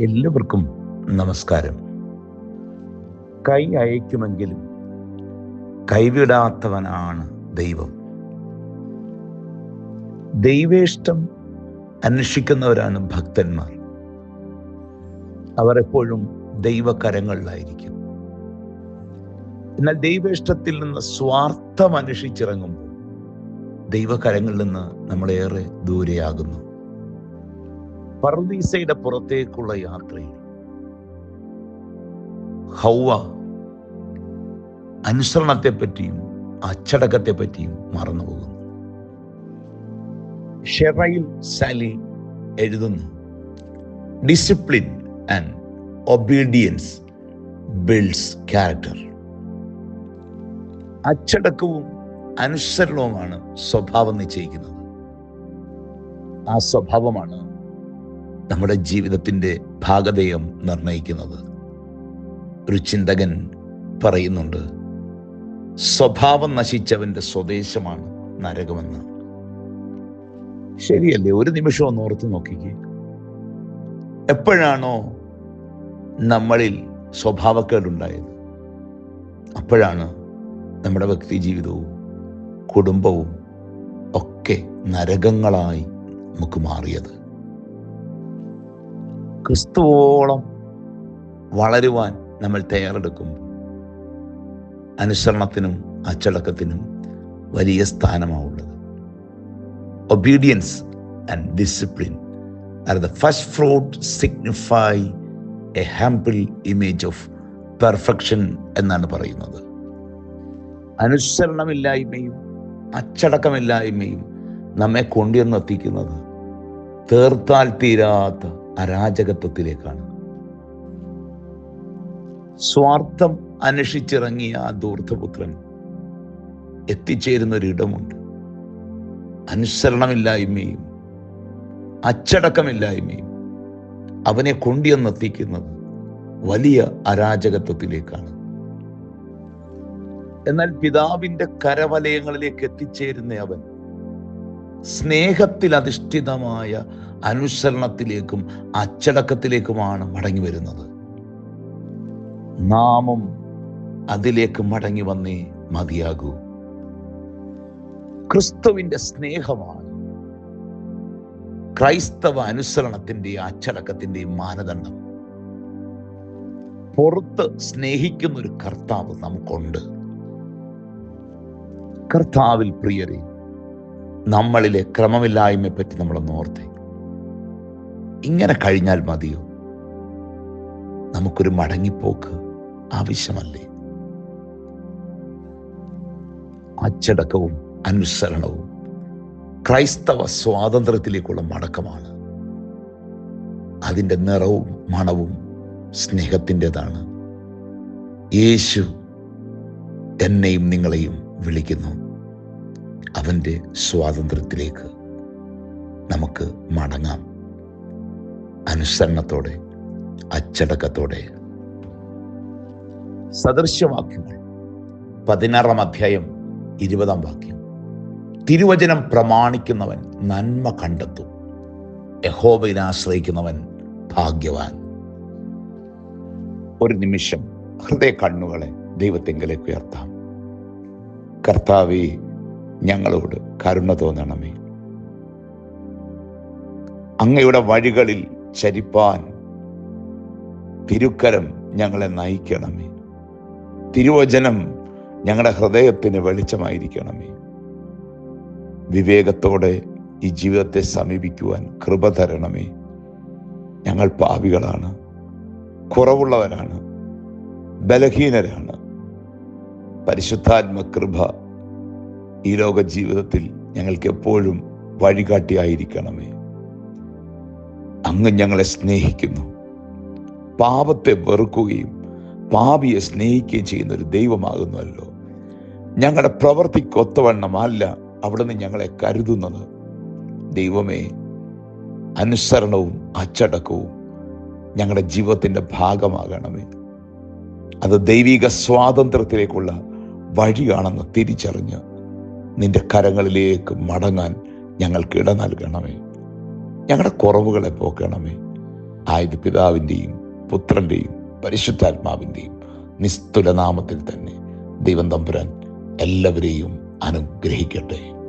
എല്ലാവർക്കും നമസ്കാരം. കൈ അയക്കുമെങ്കിലും കൈവിടാത്തവനാണ് ദൈവം. ദൈവേഷ്ടം അന്വേഷിക്കുന്നവരാണ് ഭക്തന്മാർ. അവർ എപ്പോഴും ദൈവകരങ്ങളിലായിരിക്കും. എന്നാൽ ദൈവേഷ്ടത്തിൽ നിന്ന് സ്വാർത്ഥം അന്വേഷിച്ചിറങ്ങുമ്പോൾ ദൈവകരങ്ങളിൽ നിന്ന് നമ്മളേറെ ദൂരെയാകുന്നു. പർദീസയുടെ പുറത്തേക്കുള്ള യാത്രയിൽ. ഹൗവ അനുസരണത്തെ പറ്റിയും അച്ചടക്കത്തെ പറ്റിയും മറന്നുപോകുന്നു. ഷെറയിൽ സാലി എഴുതുന്നു discipline and obedience builds character അച്ചടക്കവും അനുസരണവുമാണ് സ്വഭാവം നിശ്ചയിക്കുന്നത്. ആ സ്വഭാവമാണ് നമ്മുടെ ജീവിതത്തിന്റെ ഭാഗതയം നിർണയിക്കുന്നത്. ഒരു ചിന്തകൻ പറയുന്നുണ്ട് സ്വഭാവം നശിച്ചവന്റെ സ്വദേശമാണ് നരകമെന്ന്. ശരിയല്ലേ? ഒരു നിമിഷം ഒന്ന് ഓർത്ത് നോക്കിക്കേ. എപ്പോഴാണോ നമ്മളിൽ സ്വഭാവക്കേടുണ്ടായത് അപ്പോഴാണ് നമ്മുടെ വ്യക്തി ജീവിതവും കുടുംബവും ഒക്കെ നരകങ്ങളായി നമുക്ക് മാറിയത്. ക്രിസ്തുവോളം വളരുവാൻ നമ്മൾ തയ്യാറെടുക്കുമ്പോൾ അനുസരണത്തിനും അച്ചടക്കത്തിനും വലിയ സ്ഥാനമാവുള്ളത് obedience and discipline are the first fruit signify a humble image of perfection എന്നാണ് പറയുന്നത്. അനുസരണമില്ലായ്മയും അച്ചടക്കമില്ലായ്മയും നമ്മെ കൊണ്ടുവന്നെത്തിക്കുന്നത് തീർത്താൽ തീരാത്ത അരാജകത്വത്തിലേക്കാണ്. സ്വാർത്ഥം അനുഷിച്ചിറങ്ങിയ ആ ദൂർത്തപുത്രൻ എത്തിച്ചേരുന്ന ഒരിടമുണ്ട് അനുസരണമില്ലായ്മയും അച്ചടക്കമില്ലായ്മയും അവനെ കൊണ്ടുവന്നെത്തിക്കുന്നത് വലിയ അരാജകത്വത്തിലേക്കാണ്. എന്നാൽ പിതാവിന്റെ കരവലയങ്ങളിലേക്ക് എത്തിച്ചേരുന്ന അവൻ സ്നേഹത്തിൽ അധിഷ്ഠിതമായ അനുസരണത്തിലേക്കും അച്ചടക്കത്തിലേക്കുമാണ് മടങ്ങി വരുന്നത്. നാമും അതിലേക്ക് മടങ്ങി വന്നേ മതിയാകൂ. ക്രിസ്തുവിന്റെ സ്നേഹമാണ് ക്രൈസ്തവ അനുസരണത്തിന്റെയും അച്ചടക്കത്തിന്റെയും മാനദണ്ഡം. പുറത്ത് സ്നേഹിക്കുന്ന ഒരു കർത്താവ് നമുക്കുണ്ട്. കർത്താവിൽ പ്രിയരെ നമ്മളിലെ ക്രമമില്ലായ്മയെപ്പറ്റി നമ്മളൊന്ന് ഓർത്തേ. ഇങ്ങനെ കഴിഞ്ഞാൽ മതിയോ? നമുക്കൊരു മടങ്ങിപ്പോക്ക് ആവശ്യമല്ലേ? അച്ചടക്കവും അനുസരണവും ക്രൈസ്തവ സ്വാതന്ത്ര്യത്തിലേക്കുള്ള മടക്കമാണ്. അതിന്റെ നിറവും മണവും സ്നേഹത്തിന്റെതാണ്. യേശു എന്നെയും നിങ്ങളെയും വിളിക്കുന്നു. അവന്റെ സ്വാതന്ത്ര്യത്തിലേക്ക് നമുക്ക് മടങ്ങാം. അനുസരണത്തോടെ അച്ചടക്കത്തോടെ. സദൃശ്യവാക്യങ്ങൾ. പതിനാറാം അധ്യായം ഇരുപതാം വാക്യം. തിരുവചനം പ്രമാണിക്കുന്നവൻ നന്മ കണ്ടെത്തും. യഹോബയിൽ ആശ്രയിക്കുന്നവൻ ഭാഗ്യവാൻ. ഒരു നിമിഷം ഹൃദയ കണ്ണുകളെ ദൈവത്തെങ്കിലേക്ക് ഉയർത്താം. കർത്താവെ ഞങ്ങളോട് കരുണ തോന്നണമേ. അങ്ങയുടെ വഴികളിൽ ചരിപ്പാൻ തിരുക്കരം ഞങ്ങളെ നയിക്കണമേ. തിരുവചനം ഞങ്ങളുടെ ഹൃദയത്തിന് വെളിച്ചമായിരിക്കണമേ. വിവേകത്തോടെ ഈ ജീവിതത്തെ സമീപിക്കുവാൻ കൃപ തരണമേ. ഞങ്ങൾ പാവികളാണ് കുറവുള്ളവരാണ് ബലഹീനരാണ്. പരിശുദ്ധാത്മ കൃപ ഈ ലോക ജീവിതത്തിൽ ഞങ്ങൾക്ക് എപ്പോഴും വഴികാട്ടിയായിരിക്കണമേ. അങ്ങ് ഞങ്ങളെ സ്നേഹിക്കുന്നു. പാപത്തെ വെറുക്കുകയും പാപിയെ സ്നേഹിക്കുകയും ചെയ്യുന്ന ഒരു ദൈവമാകുന്നുവല്ലോ ഞങ്ങളുടെ പ്രവൃത്തിക്കൊത്തവണ്ണമല്ല അവിടുന്ന് ഞങ്ങളെ കരുതുന്നത്. ദൈവമേ അനുസരണവും അച്ചടക്കവും ഞങ്ങളുടെ ജീവിതത്തിന്റെ ഭാഗമാകണമേ. അത് ദൈവിക സ്വാതന്ത്ര്യത്തിലേക്കുള്ള വഴിയാണെന്ന് തിരിച്ചറിഞ്ഞ് നിന്റെ കരങ്ങളിലേക്ക് മടങ്ങാൻ ഞങ്ങൾക്ക് ഇട നൽകണമേ. ഞങ്ങളുടെ കുറവുകളെ പോക്കണമേ. ആയത് പിതാവിന്റെയും പുത്രന്റെയും പരിശുദ്ധാത്മാവിന്റെയും നിസ്തുലനാമത്തിൽ തന്നെ ദൈവം തമ്പുരാൻ എല്ലാവരെയും അനുഗ്രഹിക്കട്ടെ.